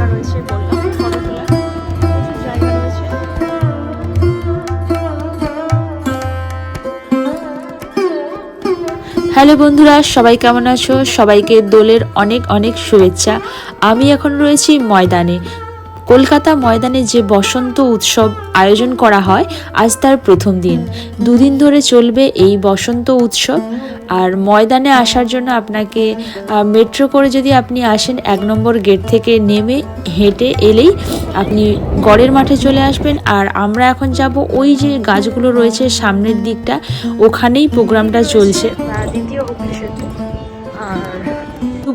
জায়গা রয়েছে বললাম ফটো হ্যালো বন্ধুরা, সবাই কেমন আছো? সবাইকে দোলের অনেক অনেক শুভেচ্ছা। আমি এখন রয়েছি ময়দানে। কলকাতা ময়দানে যে বসন্ত উৎসব আয়োজন করা হয়, আজ তার প্রথম দিন। দুদিন ধরে চলবে এই বসন্ত উৎসব। আর ময়দানে আসার জন্য আপনাকে মেট্রো করে যদি আপনি আসেন, এক নম্বর গেট থেকে নেমে হেঁটে এলেই আপনি গড়ের মাঠে চলে আসবেন। আর আমরা এখন যাব ওই যে গাছগুলো রয়েছে সামনের দিকটা, ওখানেই প্রোগ্রামটা চলছে। দ্বিতীয়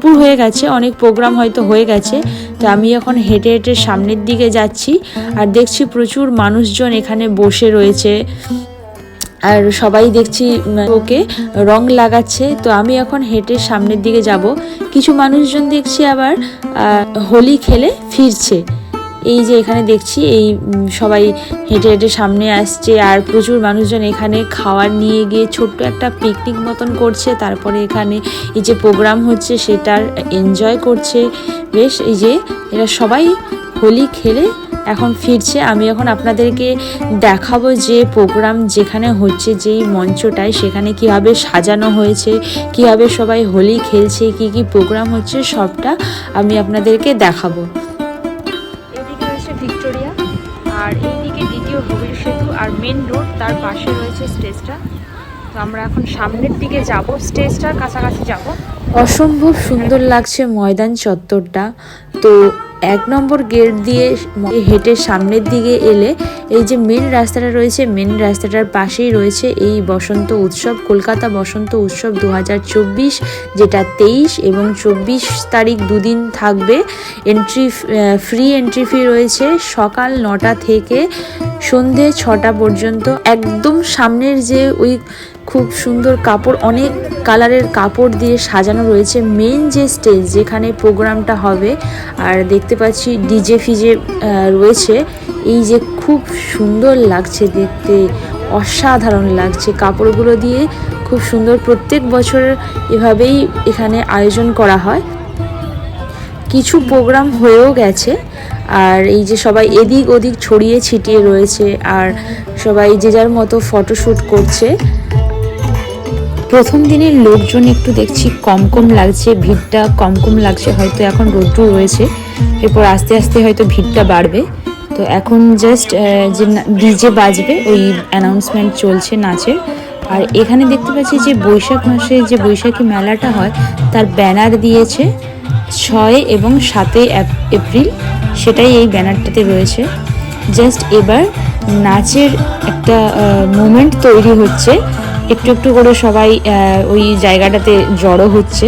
দুপুর হয়ে গেছে, অনেক প্রোগ্রাম হয়তো হয়ে গেছে, তো আমি এখন হেঁটে হেঁটে সামনের দিকে যাচ্ছি আর দেখছি প্রচুর মানুষজন এখানে বসে রয়েছে। আর সবাই দেখছি ওকে রং লাগাচ্ছে, তো আমি এখন হেঁটে সামনের দিকে যাব। কিছু মানুষজন দেখছি আবার হোলি খেলে ফিরছে। এই যে এখানে দেখছি, এই সবাই হেঁটে হেঁটে সামনে আসছে আর প্রচুর মানুষজন এখানে খাওয়ার নিয়ে গিয়ে ছোট্ট একটা পিকনিক মতন করছে। তারপরে এখানে এই যে প্রোগ্রাম হচ্ছে সেটার এনজয় করছে। বেশ, এই যে এরা সবাই হোলি খেলে এখন ফিরছে। আমি এখন আপনাদেরকে দেখাবো যে প্রোগ্রাম যেখানে হচ্ছে, যেই মঞ্চটায় সেখানে কীভাবে সাজানো হয়েছে, কীভাবে সবাই হোলি খেলছে, কি কি প্রোগ্রাম হচ্ছে, সবটা আমি আপনাদেরকে দেখাবো। আর মেন রোড তার পাশে রয়েছে স্টেজটা তো আমরা এখন সামনের দিকে যাব স্টেজটার কাছাকাছি যাব। অসম্ভব সুন্দর লাগছে ময়দান চত্বরটা। তো এক নম্বর গেট দিয়ে হেঁটে সামনের দিকে এলে এই যে মেন রাস্তাটা রয়েছে মেন রাস্তাটার পাশেই রয়েছে এই বসন্ত উৎসব, কলকাতা বসন্ত উৎসব দু হাজার চব্বিশ, যেটা তেইশ এবং চব্বিশ তারিখ দুদিন থাকবে। এন্ট্রি ফ্রি এন্ট্রি ফি রয়েছে। সকাল নটা থেকে সন্ধে ছটা পর্যন্ত একদম সামনের যে ওই খুব সুন্দর কাপড়, অনেক কালারের কাপড় দিয়ে সাজানো রয়েছে মেন যে স্টেজ যেখানে প্রোগ্রামটা হবে। আর দেখতে পাচ্ছি ডিজে ফিজে রয়েছে। এই যে খুব সুন্দর লাগছে দেখতে, অসাধারণ লাগছে কাপড়গুলো দিয়ে। খুব সুন্দর প্রত্যেক বছর এভাবেই এখানে আয়োজন করা হয়। কিছু প্রোগ্রাম হয়েও গেছে। আর এই যে সবাই এদিক ওদিক ছড়িয়ে ছিটিয়ে রয়েছে আর সবাই যে যার মতো ফটোশ্যুট করছে। প্রথম দিনের লোকজন একটু দেখছি কম কম লাগছে, ভিড়টা কম কম লাগছে, হয়তো এখন রোদ্রু রয়েছে। এরপর আস্তে আস্তে হয়তো ভিড়টা বাড়বে। তো এখন জাস্ট যে ডিজে বাজবে, ওই অ্যানাউন্সমেন্ট চলছে নাচের। আর এখানে দেখতে পাচ্ছি যে বৈশাখ মাসে যে বৈশাখী মেলাটা হয়, তার ব্যানার দিয়েছে ছয় এবং সাতই এপ্রিল। সেটাই এই ব্যানারটাতে রয়েছে। জাস্ট এবার নাচের একটা মুমেন্ট তৈরি হচ্ছে। একটু একটু করে সবাই ওই জায়গাটাতে জড়ো হচ্ছে।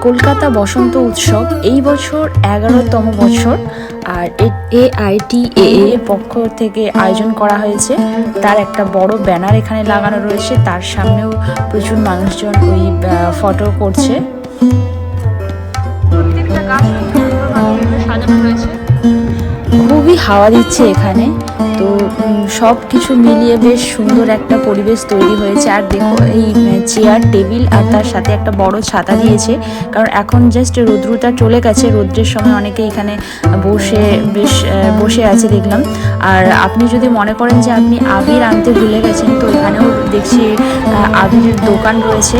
কলকাতা বসন্ত উৎসব এই বছর এগারোতম বছর আর এ এ এর পক্ষ থেকে আয়োজন করা হয়েছে। তার একটা বড় ব্যানার এখানে লাগানো রয়েছে। তার সামনেও প্রচুর মানুষজন ওই ফটো করছে। খুবই হাওয়া দিচ্ছে এখানে। তো সব কিছু মিলিয়ে বেশ সুন্দর একটা পরিবেশ তৈরি হয়েছে। আর দেখো, এই চেয়ার টেবিল আর তার সাথে একটা বড় ছাতা দিয়েছে। কারণ এখন জাস্ট রৌদ্রটা চলে গেছে। রৌদ্রের সময় অনেকে এখানে বসে, বেশ বসে আছে দেখলাম। আর আপনি যদি মনে করেন যে আপনি আবির আনতে ভুলে গেছেন, তো এখানেও দেখছি আবিরের দোকান রয়েছে।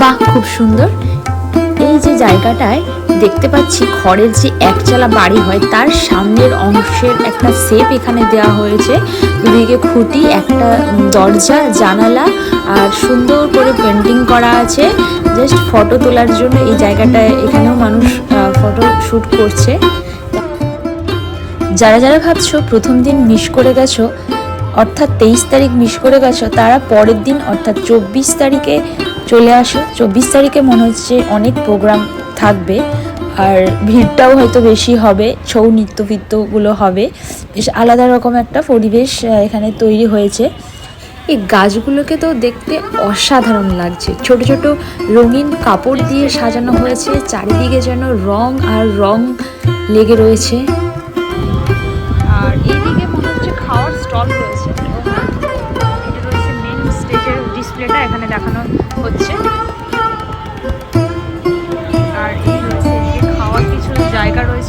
বাহ, খুব সুন্দর। এই যে জায়গাটায় দেখতে পাচ্ছি খড়ের যে একচালা বাড়ি হয়, তার সামনের অংশের একটা শেপ এখানে দেওয়া হয়েছে। দুদিকে খুঁটি, একটা দরজা, জানালা আর সুন্দর করে পেন্টিং করা আছে। জাস্ট ফটো তোলার জন্য এই জায়গাটায় এখানেও মানুষ ফটো শ্যুট করছে। যারা যারা ভাবছ প্রথম দিন মিস করে গেছো, অর্থাৎ তেইশ তারিখ মিস করে গেছো, তারা পরের দিন, অর্থাৎ চব্বিশ তারিখে চলে আসো। চব্বিশ তারিখে মনে হচ্ছে অনেক প্রোগ্রাম থাকবে। আর ভিড়টাও হয়তো বেশি হবে ছৌ নৃত্য ফিত্যগুলো হবে। বেশ আলাদা রকম একটা পরিবেশ এখানে তৈরি হয়েছে। এই গাছগুলোকে তো দেখতে অসাধারণ লাগছে। ছোট ছোট রঙিন কাপড় দিয়ে সাজানো হয়েছে চারিদিকে যেন রং আর রং লেগে রয়েছে। আর এইদিকে মনে হচ্ছে খাওয়ার স্টল রয়েছে। এটা রয়েছে মেন স্টেজের ডিসপ্লেটা এখানে দেখানো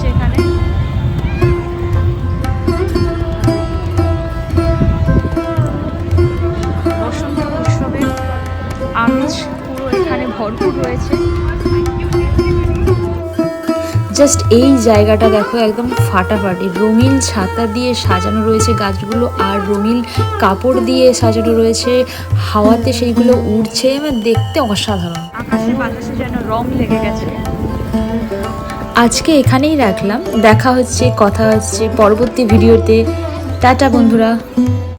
জায়গা এখানে। বসন্ত উৎসবের আমেজ পুরো এখানে ভরপুর রয়েছে। জাস্ট এই জায়গাটা দেখো একদম ফাটাফাটি। রঙিন ছাতা দিয়ে সাজানো রয়েছে গাছগুলো আর রঙিন কাপড় দিয়ে সাজানো রয়েছে। হাওয়াতে সেইগুলো উড়ছে এবং দেখতে অসাধারণ। আকাশে বাতাসে যেন রং লেগে গেছে। আজকে এখানেই রাখলাম। দেখা হচ্ছে কথা হচ্ছে পরবর্তী ভিডিওতে। টাটা বন্ধুরা।